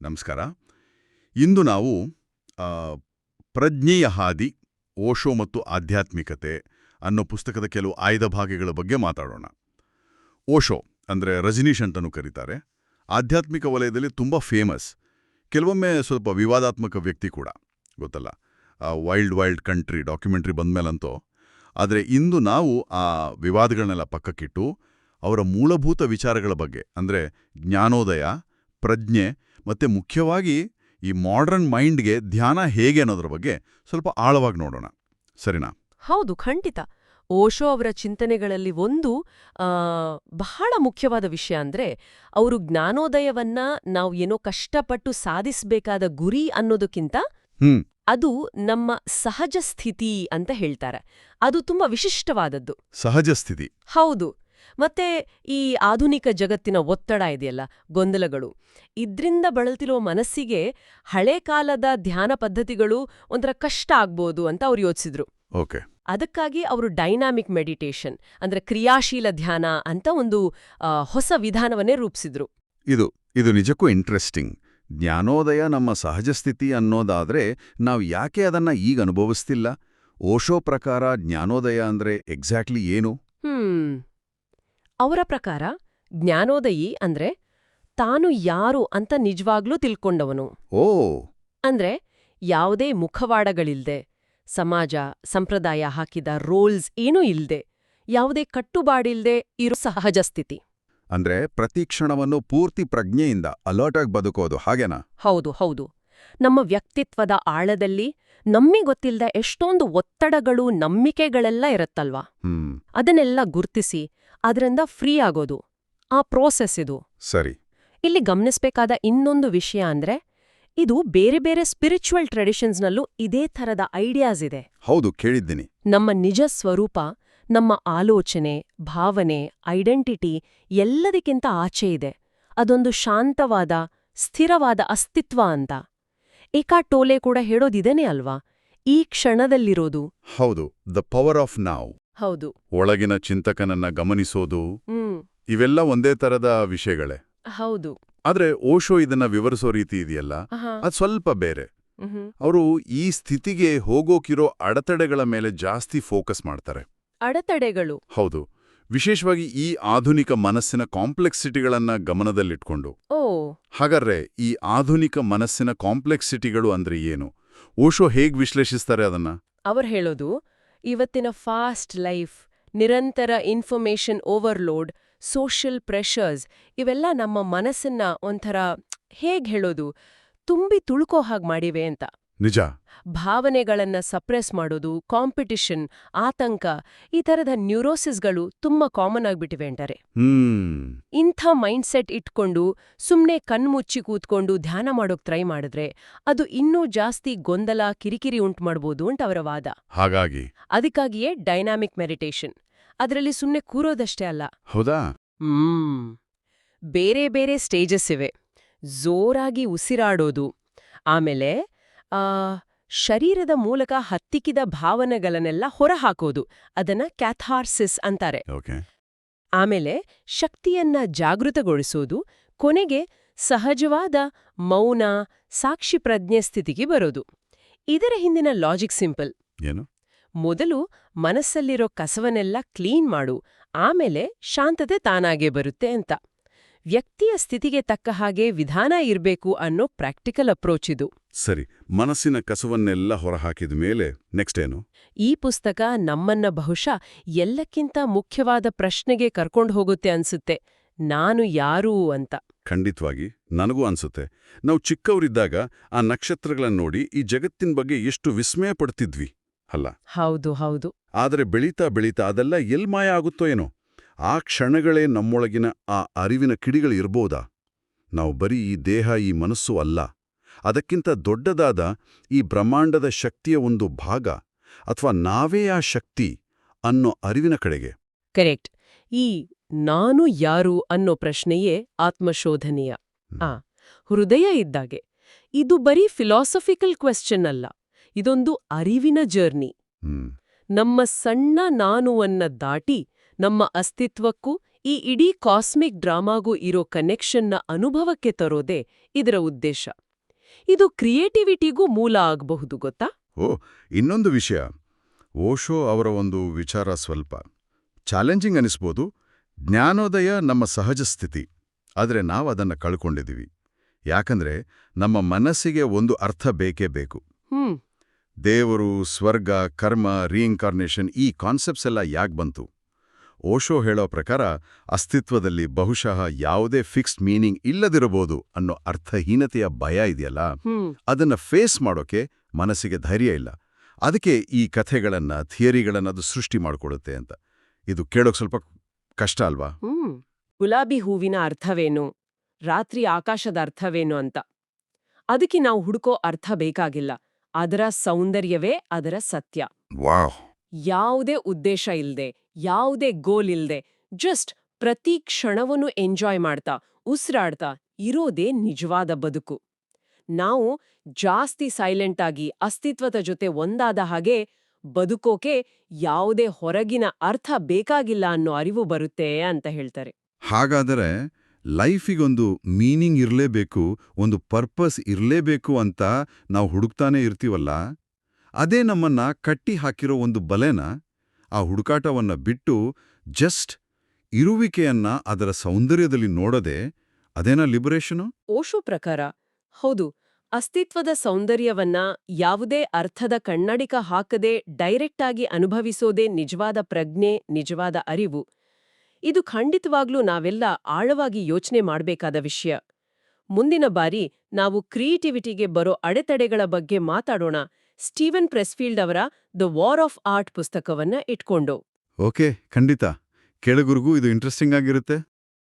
ನಮಸ್ಕಾರ. ಇಂದು ನಾವು ಪ್ರಜ್ಞೆಯ ಹಾದಿ, ಓಶೋ ಮತ್ತು ಆಧ್ಯಾತ್ಮಿಕತೆ ಅನ್ನೋ ಪುಸ್ತಕದ ಕೆಲವು ಆಯ್ದ ಭಾಗಗಳ ಬಗ್ಗೆ ಮಾತಾಡೋಣ. ಓಶೋ ಅಂದರೆ ರಜನೀಶ್ ಅಂತನೂ ಕರೀತಾರೆ. ಆಧ್ಯಾತ್ಮಿಕ ವಲಯದಲ್ಲಿ ತುಂಬ ಫೇಮಸ್ ಕೆಲವೊಮ್ಮೆ ಸ್ವಲ್ಪ ವಿವಾದಾತ್ಮಕ ವ್ಯಕ್ತಿ ಕೂಡ, ಗೊತ್ತಲ್ಲ? ವೈಲ್ಡ್ ವೈಲ್ಡ್ ಕಂಟ್ರಿ ಡಾಕ್ಯುಮೆಂಟ್ರಿ ಬಂದಮೇಲಂತೂ. ಆದರೆ ಇಂದು ನಾವು ಆ ವಿವಾದಗಳನ್ನೆಲ್ಲ ಪಕ್ಕಕ್ಕಿಟ್ಟು, ಅವರ ಮೂಲಭೂತ ವಿಚಾರಗಳ ಬಗ್ಗೆ, ಅಂದರೆ ಜ್ಞಾನೋದಯ, ಪ್ರಜ್ಞೆ ಮತ್ತೆ ಮುಖ್ಯವಾಗಿ ಈ ಮಾಡರ್ನ್ ಮೈಂಡ್ಗೆ ಧ್ಯಾನ ಹೇಗೆ ಅನ್ನೋದ್ರ ಬಗ್ಗೆ ಸ್ವಲ್ಪ ಆಳವಾಗಿ ನೋಡೋಣ. ಸರಿನಾ? ಹೌದು ಖಂಡಿತ. ಓಶೋ ಅವರ ಚಿಂತನೆಗಳಲ್ಲಿ ಒಂದು ಬಹಳ ಮುಖ್ಯವಾದ ವಿಷಯ ಅಂದ್ರೆ ಅವರು ಜ್ಞಾನೋದಯವನ್ನ ನಾವು ಏನೋ ಕಷ್ಟಪಟ್ಟು ಸಾಧಿಸಬೇಕಾದ ಗುರಿ ಅನ್ನೋದಕ್ಕಿಂತ ಹ್ಮ್. ಅದು ನಮ್ಮ ಸಹಜ ಸ್ಥಿತಿ ಅಂತ ಹೇಳ್ತಾರೆ. ಅದು ತುಂಬಾ ವಿಶಿಷ್ಟವಾದದ್ದು. ಸಹಜ ಸ್ಥಿತಿ ಹೌದು. ಮತ್ತೆ ಈ ಆಧುನಿಕ ಜಗತ್ತಿನ ಒತ್ತಡ ಇದೆಯಲ್ಲ ಗೊಂದಲಗಳು. ಇದ್ರಿಂದ ಬಳಲ್ತಿರೋ ಮನಸ್ಸಿಗೆ ಹಳೆ ಕಾಲದ ಧ್ಯಾನ ಪದ್ಧತಿಗಳು ಒಂಥರ ಕಷ್ಟ ಆಗ್ಬೋದು ಅಂತ ಅವ್ರು ಯೋಚಿಸಿದ್ರು. ಓಕೆ. ಅದಕ್ಕಾಗಿ ಅವರು ಡೈನಾಮಿಕ್ ಮೆಡಿಟೇಷನ್ ಅಂದ್ರೆ ಕ್ರಿಯಾಶೀಲ ಧ್ಯಾನ ಅಂತ ಒಂದು ಹೊಸ ವಿಧಾನವನ್ನೇ ರೂಪಿಸಿದ್ರು. ಇದು ಇದು ನಿಜಕ್ಕೂ ಇಂಟ್ರೆಸ್ಟಿಂಗ್. ಜ್ಞಾನೋದಯ ನಮ್ಮ ಸಹಜ ಸ್ಥಿತಿ ಅನ್ನೋದಾದ್ರೆ ನಾವು ಯಾಕೆ ಅದನ್ನ ಈಗ ಅನುಭವಿಸ್ತಿಲ್ಲ? ಓಶೋ ಪ್ರಕಾರ ಜ್ಞಾನೋದಯ ಅಂದ್ರೆ ಎಕ್ಸಾಕ್ಟ್ಲಿ ಏನು? ಹ್ಮ್. ಅವರ ಪ್ರಕಾರ ಜ್ಞಾನೋದಯಿ ಅಂದ್ರೆ ತಾನು ಯಾರು ಅಂತ ನಿಜವಾಗ್ಲೂ ತಿಳ್ಕೊಂಡವನು. ಓ. ಅಂದ್ರೆ ಯಾವುದೇ ಮುಖವಾಡಗಳಿಲ್ದೆ ಸಮಾಜ ಸಂಪ್ರದಾಯ ಹಾಕಿದ ರೋಲ್ಸ್ ಏನೂ ಇಲ್ದೆ ಯಾವುದೇ ಕಟ್ಟುಬಾಡಿಲ್ದೆ ಇರೋ ಸಹಜ ಸ್ಥಿತಿ. ಅಂದ್ರೆ ಪ್ರತಿ ಕ್ಷಣವನ್ನು ಪೂರ್ತಿ ಪ್ರಜ್ಞೆಯಿಂದ ಅಲರ್ಟ್ ಆಗಿ ಬದುಕೋದು ಹಾಗೇನಾ? ಹೌದು ಹೌದು. ನಮ್ಮ ವ್ಯಕ್ತಿತ್ವದ ಆಳದಲ್ಲಿ ನಮ್ಮಿಗೊತ್ತಿಲ್ದ ಎಷ್ಟೊಂದು ಒತ್ತಡಗಳು ನಂಬಿಕೆಗಳೆಲ್ಲ ಇರುತ್ತಲ್ವಾ? ಅದನ್ನೆಲ್ಲ ಗುರ್ತಿಸಿ ಅದರಿಂದ ಫ್ರೀ ಆಗೋದು ಆ ಪ್ರೋಸೆಸ್ ಇದು. ಸರಿ. ಇಲ್ಲಿ ಗಮನಿಸಬೇಕಾದ ಇನ್ನೊಂದು ವಿಷಯ ಅಂದ್ರೆ ಇದು ಬೇರೆ ಬೇರೆ ಸ್ಪಿರಿಚುವಲ್ ಟ್ರೆಡಿಷನ್ಸ್ನಲ್ಲೂ ಇದೇ ಥರದ ಐಡಿಯಾಸ್ ಇದೆ. ಹೌದು ಕೇಳಿದ್ದೀನಿ. ನಮ್ಮ ನಿಜ ಸ್ವರೂಪ ನಮ್ಮ ಆಲೋಚನೆ ಭಾವನೆ ಐಡೆಂಟಿಟಿ ಎಲ್ಲದಕ್ಕಿಂತ ಆಚೆ ಇದೆ. ಅದೊಂದು ಶಾಂತವಾದ ಸ್ಥಿರವಾದ ಅಸ್ತಿತ್ವ ಅಂತ. ಏಕಾ ಟೋಲೆ ಕೂಡ ಹೇಳೋದಿದೇನೆ ಅಲ್ವಾ? ಈ ಕ್ಷಣದಲ್ಲಿರೋದು. ಹೌದು ದ ಪವರ್ ಆಫ್ ನಾವ್ ಹೌದು. ಒಳಗಿನ ಚಿಂತಕನನ್ನ ಗಮನಿಸೋದು ಇವೆಲ್ಲ ಒಂದೇ ತರದ ವಿಷಯಗಳೇ. ಹೌದು. ಆದ್ರೆ ಓಶೋ ಇದನ್ನ ವಿವರಿಸೋ ರೀತಿ ಇದೆಯಲ್ಲ. ಅದ್ ಸ್ವಲ್ಪ ಬೇರೆ. ಅವರು ಈ ಸ್ಥಿತಿಗೆ ಹೋಗೋಕಿರೋ ಅಡೆತಡೆಗಳ ಮೇಲೆ ಜಾಸ್ತಿ ಫೋಕಸ್ ಮಾಡ್ತಾರೆ. ಅಡತಡೆಗಳು. ಹೌದು. ವಿಶೇಷವಾಗಿ ಈ ಆಧುನಿಕ ಮನಸ್ಸಿನ ಕಾಂಪ್ಲೆಕ್ಸಿಟಿಗಳನ್ನ ಗಮನದಲ್ಲಿಟ್ಕೊಂಡು. ಓ. ಹಾಗಾದ್ರೆ ಈ ಆಧುನಿಕ ಮನಸ್ಸಿನ ಕಾಂಪ್ಲೆಕ್ಸಿಟಿಗಳು ಅಂದ್ರೆ ಏನು? ಓಶೋ ಹೇಗ್ ವಿಶ್ಲೇಷಿಸ್ತಾರೆ ಅದನ್ನ? ಅವರು ಹೇಳೋದು ಇವತ್ತಿನ ಫಾಸ್ಟ್ ಲೈಫ್, ನಿರಂತರ ಇನ್ಫಾರ್ಮೇಷನ್ ಓವರ್ಲೋಡ್, ಸೋಷಿಯಲ್ ಪ್ರೆಷರ್ಸ್ ಇವೆಲ್ಲ ನಮ್ಮ ಮನಸ್ಸನ್ನ ಒಂಥರ ಹೇಗೆ ಹೇಳೋದು, ತುಂಬಿ ತುಳ್ಕೋ ಹಾಗೆ ಮಾಡಿವೆ ಅಂತ. ನಿಜ. ಭಾವನೆಗಳನ್ನ ಸಪ್ರೆಸ್ ಮಾಡೋದು ಕಾಂಪಿಟಿಷನ್ ಆತಂಕ ಈ ಥರದ ನ್ಯೂರೋಸಿಸ್ಗಳು ತುಂಬಾ ಕಾಮನ್ ಆಗ್ಬಿಟ್ಟಿವೆ ಅಂತಾರೆ. ಇಂಥ ಮೈಂಡ್ಸೆಟ್ ಇಟ್ಕೊಂಡು ಸುಮ್ನೆ ಕಣ್ಮುಚ್ಚಿ ಕೂತ್ಕೊಂಡು ಧ್ಯಾನ ಮಾಡೋಕ್ ಟ್ರೈ ಮಾಡಿದ್ರೆ ಅದು ಇನ್ನೂ ಜಾಸ್ತಿ ಗೊಂದಲ ಕಿರಿಕಿರಿ ಉಂಟು ಮಾಡ್ಬೋದು ಅಂತ ಅವರ ವಾದ. ಹಾಗಾಗಿ. ಅದಕ್ಕಾಗಿಯೇ ಡೈನಾಮಿಕ್ ಮೆಡಿಟೇಷನ್ ಅದರಲ್ಲಿ ಸುಮ್ನೆ ಕೂರೋದಷ್ಟೇ ಅಲ್ಲ. ಹೌದಾ? ಹ್ಮ್. ಬೇರೆ ಬೇರೆ ಸ್ಟೇಜಸ್ ಇವೆ. ಜೋರಾಗಿ ಉಸಿರಾಡೋದು ಆಮೇಲೆ ಶರೀರದ ಮೂಲಕ ಹತ್ತಿಕ್ಕಿದ ಭಾವನೆಗಳನ್ನೆಲ್ಲ ಹೊರಹಾಕೋದು. ಅದನ್ನ ಕ್ಯಾಥಾರ್ಸಿಸ್ ಅಂತಾರೆ. ಆಮೇಲೆ ಶಕ್ತಿಯನ್ನ ಜಾಗೃತಗೊಳಿಸೋದು ಕೊನೆಗೆ ಸಹಜವಾದ ಮೌನ ಸಾಕ್ಷಿ ಪ್ರಜ್ಞೆ ಸ್ಥಿತಿಗೆ ಬರೋದು. ಇದರ ಹಿಂದಿನ ಲಾಜಿಕ್ ಸಿಂಪಲ್. ಏನು? ಮೊದಲು ಮನಸ್ಸಲ್ಲಿರೋ ಕಸವನ್ನೆಲ್ಲ ಕ್ಲೀನ್ ಮಾಡು ಆಮೇಲೆ ಶಾಂತತೆ ತಾನಾಗೇ ಬರುತ್ತೆ ಅಂತ. ವ್ಯಕ್ತಿಯ ಸ್ಥಿತಿಗೆ ತಕ್ಕ ಹಾಗೆ ವಿಧಾನ ಇರಬೇಕು ಅನ್ನೋ ಪ್ರಾಕ್ಟಿಕಲ್ ಅಪ್ರೋಚ್ ಇದು. ಸರಿ ಮನಸ್ಸಿನ ಕಸವನ್ನೆಲ್ಲ ಹೊರಹಾಕಿದ ಮೇಲೆ ನೆಕ್ಸ್ಟ್ ಏನು? ಈ ಪುಸ್ತಕ ನಮ್ಮನ್ನ ಬಹುಶಃ ಎಲ್ಲಕ್ಕಿಂತ ಮುಖ್ಯವಾದ ಪ್ರಶ್ನೆಗೆ ಕರ್ಕೊಂಡು ಹೋಗುತ್ತೆ ಅನ್ಸುತ್ತೆ. ನಾನು ಯಾರು ಅಂತ. ಖಂಡಿತವಾಗಿ ನನಗೂ ಅನ್ಸುತ್ತೆ. ನಾವು ಚಿಕ್ಕವರಿದ್ದಾಗ ಆ ನಕ್ಷತ್ರಗಳನ್ನ ನೋಡಿ ಈ ಜಗತ್ತಿನ ಬಗ್ಗೆ ಎಷ್ಟು ವಿಸ್ಮಯ ಪಡ್ತಿದ್ವಿ. ಅಲ್ಲ? ಹೌದು ಹೌದು. ಆದರೆ ಬೆಳೀತಾ ಬೆಳೀತಾ ಅದೆಲ್ಲ ಎಲ್ ಮಾಯ ಆಗುತ್ತೋ ಏನೋ? ಆ ಕ್ಷಣಗಳೇ ನಮ್ಮೊಳಗಿನ ಆ ಅರಿವಿನ ಕಿಡಿಗಳಿರ್ಬೋದಾ ನಾವು ಬರೀ ಈ ದೇಹ ಈ ಮನಸ್ಸು ಅಲ್ಲ. ಅದಕ್ಕಿಂತ ದೊಡ್ಡದಾದ ಈ ಬ್ರಹ್ಮಾಂಡದ ಶಕ್ತಿಯ ಒಂದು ಭಾಗ ಅಥವಾ ನಾವೇ ಆ ಶಕ್ತಿ ಅನ್ನೋ ಅರಿವಿನ ಕಡೆಗೆ. ಕರೆಕ್ಟ್. ಈ ನಾನು ಯಾರು ಅನ್ನೋ ಪ್ರಶ್ನೆಯೇ ಆತ್ಮಶೋಧನೀಯ. ಆ ಹೃದಯ ಇದ್ದಾಗೆ. ಇದು ಬರೀ ಫಿಲಾಸಫಿಕಲ್ ಕ್ವೆಶ್ಚನ್ ಅಲ್ಲ. ಇದೊಂದು ಅರಿವಿನ ಜರ್ನಿ ನಮ್ಮ ಸಣ್ಣ ನಾನುವನ್ನ ದಾಟಿ ನಮ್ಮ ಅಸ್ತಿತ್ವಕ್ಕೂ ಈ ಇಡೀ ಕಾಸ್ಮಿಕ್ ಡ್ರಾಮಾಗೂ ಇರೋ ಕನೆಕ್ಷನ್ನ ಅನುಭವಕ್ಕೆ ತರೋದೇ ಇದರ ಉದ್ದೇಶ. ಇದು ಕ್ರಿಯೇಟಿವಿಟಿಗೂ ಮೂಲ ಆಗಬಹುದು ಗೊತ್ತಾ? ಓ ಇನ್ನೊಂದು ವಿಷಯ. ಓಶೋ ಅವರ ಒಂದು ವಿಚಾರ ಸ್ವಲ್ಪ. ಚಾಲೆಂಜಿಂಗ್ ಅನಿಸ್ಬೋದು. ಜ್ಞಾನೋದಯ ನಮ್ಮ ಸಹಜ ಸ್ಥಿತಿ. ಆದರೆ ನಾವು ಅದನ್ನು ಕಳ್ಕೊಂಡಿದ್ದೀವಿ ಯಾಕಂದ್ರೆ ನಮ್ಮ ಮನಸ್ಸಿಗೆ ಒಂದು ಅರ್ಥ ಬೇಕೇ ಬೇಕು. ದೇವರು ಸ್ವರ್ಗ ಕರ್ಮ ರೀಇನ್ಕಾರ್ನೇಷನ್ ಈ ಕಾನ್ಸೆಪ್ಟ್ಸ್ ಎಲ್ಲ ಯಾಕೆ ಬಂತು? ಓಶೋ ಹೇಳೋ ಪ್ರಕಾರ ಅಸ್ತಿತ್ವದಲ್ಲಿ ಬಹುಶಃ ಯಾವುದೇ ಫಿಕ್ಸ್ಡ್ ಮೀನಿಂಗ್ ಇಲ್ಲದಿರಬಹುದು ಅನ್ನೋ ಅರ್ಥಹೀನತೆಯ ಭಯ ಇದೆಯಲ್ಲ? ಅದನ್ನ ಫೇಸ್ ಮಾಡೋಕೆ ಮನಸ್ಸಿಗೆ ಧೈರ್ಯ ಇಲ್ಲ. ಅದಕ್ಕೆ ಈ ಕಥೆಗಳನ್ನ ಥಿಯರಿಗಳನ್ನು ಅದು ಸೃಷ್ಟಿ ಮಾಡಿಕೊಡುತ್ತೆ ಅಂತ. ಇದು ಕೇಳೋಕ್ ಸ್ವಲ್ಪ ಕಷ್ಟ ಅಲ್ವಾ? ಹ್ಮ್. ಗುಲಾಬಿ ಹೂವಿನ ಅರ್ಥವೇನು? ರಾತ್ರಿ ಆಕಾಶದ ಅರ್ಥವೇನು ಅಂತ. ಅದಕ್ಕೆ ನಾವು ಹುಡುಕೋ ಅರ್ಥ ಬೇಕಾಗಿಲ್ಲ. ಅದರ ಸೌಂದರ್ಯವೇ ಅದರ ಸತ್ಯ. ವಾವ್. ಯಾವುದೇ ಉದ್ದೇಶ ಇಲ್ಲದೆ ಯಾವುದೇ ಗೋಲ್ ಇಲ್ಲದೆ ಜಸ್ಟ್ ಪ್ರತಿ ಕ್ಷಣವನ್ನು ಎಂಜಾಯ್ ಮಾಡ್ತಾ, ಉಸಿರಾಡ್ತಾ ಇರೋದೇ ನಿಜವಾದ ಬದುಕು. ನಾವು ಜಾಸ್ತಿ ಸೈಲೆಂಟ್ ಆಗಿ ಅಸ್ತಿತ್ವದ ಜೊತೆ ಒಂದಾದ ಹಾಗೆ ಬದುಕೋಕೆ ಯಾವುದೇ ಹೊರಗಿನ ಅರ್ಥ ಬೇಕಾಗಿಲ್ಲ ಅನ್ನೋ ಅರಿವು ಬರುತ್ತೆ ಅಂತ ಹೇಳ್ತಾರೆ. ಹಾಗಾದರೆ ಲೈಫಿಗೊಂದು ಮೀನಿಂಗ್ ಇರಲೇಬೇಕು, ಒಂದು ಪರ್ಪಸ್ ಇರಲೇಬೇಕು ಅಂತ ನಾವು ಹುಡುಕ್ತಾನೆ ಇರ್ತೀವಲ್ಲ? ಅದೇ ನಮ್ಮನ್ನ ಕಟ್ಟಿ ಹಾಕಿರೋ ಒಂದು ಬಲೆನ ಆ ಹುಡುಕಾಟವನ್ನ ಬಿಟ್ಟು ಜಸ್ಟ್ ಇರುವಿಕೆಯನ್ನ ಅದರ ಸೌಂದರ್ಯದಲ್ಲಿ ನೋಡದೆ ಅದೇನ ಲಿಬರೇಷನು? ಓಶೋ ಪ್ರಕಾರ, ಹೌದು, ಅಸ್ತಿತ್ವದ ಸೌಂದರ್ಯವನ್ನ ಯಾವುದೇ ಅರ್ಥದ ಕನ್ನಡಿಕ ಹಾಕದೆ ಡೈರೆಕ್ಟ್ ಆಗಿ ಅನುಭವಿಸೋದೇ ನಿಜವಾದ ಪ್ರಜ್ಞೆ, ನಿಜವಾದ ಅರಿವು. ಇದು ಖಂಡಿತವಾಗ್ಲೂ ನಾವೆಲ್ಲ ಆಳವಾಗಿ ಯೋಚನೆ ಮಾಡಬೇಕಾದ ವಿಷಯ. ಮುಂದಿನ ಬಾರಿ ನಾವು ಕ್ರಿಯೇಟಿವಿಟಿಗೆ ಬರೋ ಅಡೆತಡೆಗಳ ಬಗ್ಗೆ ಮಾತಾಡೋಣ. ಸ್ಟೀವನ್ ಪ್ರೆಸ್ಫೀಲ್ಡ್ ಅವರ ದ ವಾರ್ ಆಫ್ ಆರ್ಟ್ ಪುಸ್ತಕವನ್ನ ಇಟ್ಕೊಂಡು. ಓಕೆ, ಖಂಡಿತ. ಕೆಳಗುರಿಗೂ ಇದು ಇಂಟ್ರೆಸ್ಟಿಂಗ್ ಆಗಿರುತ್ತೆ.